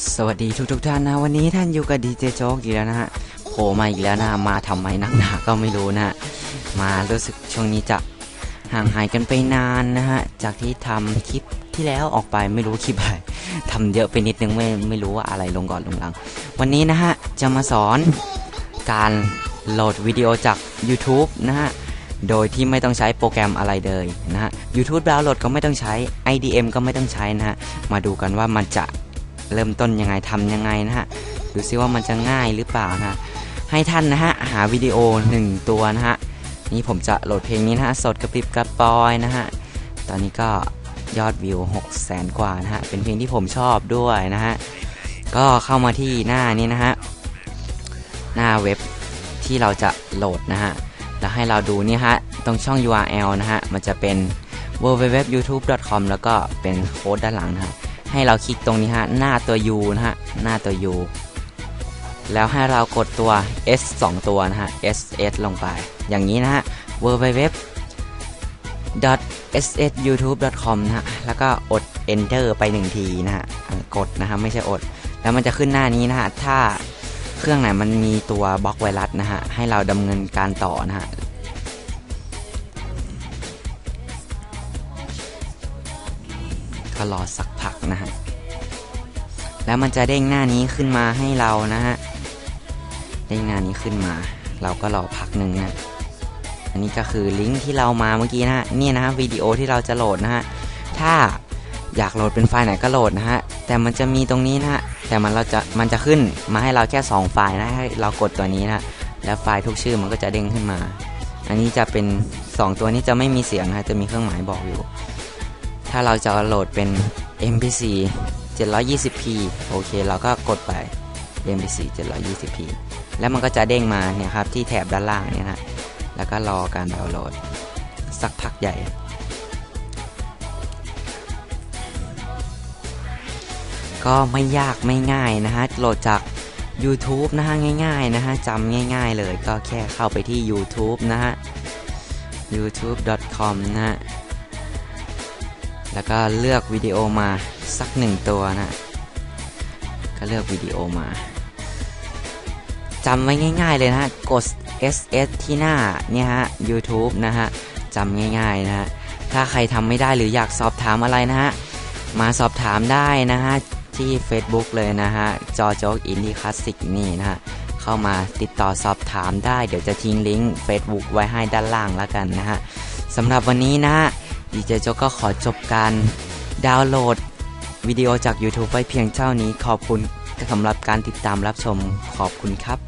สวัสดีทุกทุกๆท่านนะ วันนี้ท่านอยู่กับดีเจโจ๊กอีกแล้วนะฮะโผล่มาอีกแล้วนะ มาทำไมนักหนาก็ไม่รู้นะมารู้สึกช่วงนี้จะห่างหายกันไปนานนะฮะ จากที่ทำคลิปที่แล้วออกไปไม่รู้คลิปอะไรทำเยอะไปนิดนึงไม่ไม่รู้ว่าอะไรลงก่อนลงหลัง วันนี้นะฮะ จะมาสอนการโหลดวิดีโอจาก YouTube นะฮะโดยที่ไม่ต้องใช้โปรแกรมอะไรเลยนะฮะ YouTube ดาวน์โหลดก็ไม่ต้องใช้ IDM ก็ไม่ต้องใช้นะฮะ มาดูกันว่ามันจะ เริ่มต้นยังไงทำยังไงนะฮะดูซิว่ามันจะง่ายหรือเปล่านะฮะให้ท่านนะฮะหาวิดีโอ 1 ตัวนะฮะนี่ผมจะโหลดเพลงนี้นะฮะสดกระปริบกระปอยนะฮะตอนนี้ก็ยอดวิว6 0แสนกว่านะฮะเป็นเพลงที่ผมชอบด้วยนะฮะก็เข้ามาที่หน้านี้นะฮะหน้าเว็บที่เราจะโหลดนะฮะแล้วให้เราดูนี่ฮะตรงช่อง URL นะฮะมันจะเป็น www.youtube.com แล้วก็เป็นโค้ดด้านหลังนะฮะ ให้เราคลิกตรงนี้ฮะหน้าตัว U นะฮะหน้าตัว U แล้วให้เรากดตัว S 2 ตัวนะฮะ S S ลงไป อย่างนี้นะฮะ www ssyoutube.com นะฮะ แล้วก็อด enter ไปหนึ่งทีนะฮะ กดนะฮะ ไม่ใช่อด แล้วมันจะขึ้นหน้านี้นะฮะ ถ้าเครื่องไหนมันมีตัวบล็อกไวรัสนะฮะ ให้เราดำเนินการต่อนะฮะ ก็รอสักพักนะฮะ แล้วมันจะเด้งหน้านี้ขึ้นมาให้เรานะฮะ เด้งหน้านี้ขึ้นมา เราก็รอพักหนึ่งนะอันนี้ก็คือลิงก์ที่เรามาเมื่อกี้นะฮะ นี่นะฮะวิดีโอที่เราจะโหลดนะฮะ ถ้าอยากโหลดเป็นไฟล์ไหนก็โหลดนะฮะ แต่มันจะมีตรงนี้นะฮะ แต่มันเราจะมันจะขึ้นมาให้เราแค่ 2 ไฟล์นะให้เรากดตัวนี้นะแล้วไฟล์ทุกชื่อมันก็จะเด้งขึ้นมา อันนี้จะเป็น 2 ตัวนี้จะไม่มีเสียงนะฮะจะมีเครื่องหมายบอกอยู่ ถ้าเราจะโหลดเป็น MP4 720p โอเค เราก็กดไป MP4 720p แล้วมันก็จะเด้งมาเนี่ยครับที่แถบด้านล่างเนี่ยนะแล้วก็รอการดาวน์โหลด สักพักใหญ่ ก็ไม่ยากไม่ง่ายนะฮะโหลดจาก YouTube นะฮะง่ายๆนะฮะจำง่าย ๆ เลยก็แค่เข้าไปที่ YouTube นะฮะ youtube.com นะฮะ แล้วก็เลือกวิดีโอมาสักหนึ่งตัวนะ ก็เลือกวิดีโอมาจำไว้ง่าย ๆเลยนะฮะ กด SS ที่หน้าเนี่ยฮะ YouTube นะฮะจำง่ายๆนะฮะ ถ้าใครทำไม่ได้หรืออยากสอบถามอะไรนะฮะ มาสอบถามได้นะฮะ ที่ Facebook เลยนะฮะ จอโจ๊กอินดี้คลาสสิกนี่นะฮะ เข้ามาติดต่อสอบถามได้ เดี๋ยวจะทิ้งลิงก์ Facebook ไว้ให้ด้านล่างแล้วกันนะฮะสำหรับวันนี้นะฮะ ดีเจโจกก็ขอจบการดาวน์โหลดวิดีโอจาก YouTube ไว้เพียงเท่านี้ขอบคุณสำหรับการติดตามรับชมขอบคุณครับ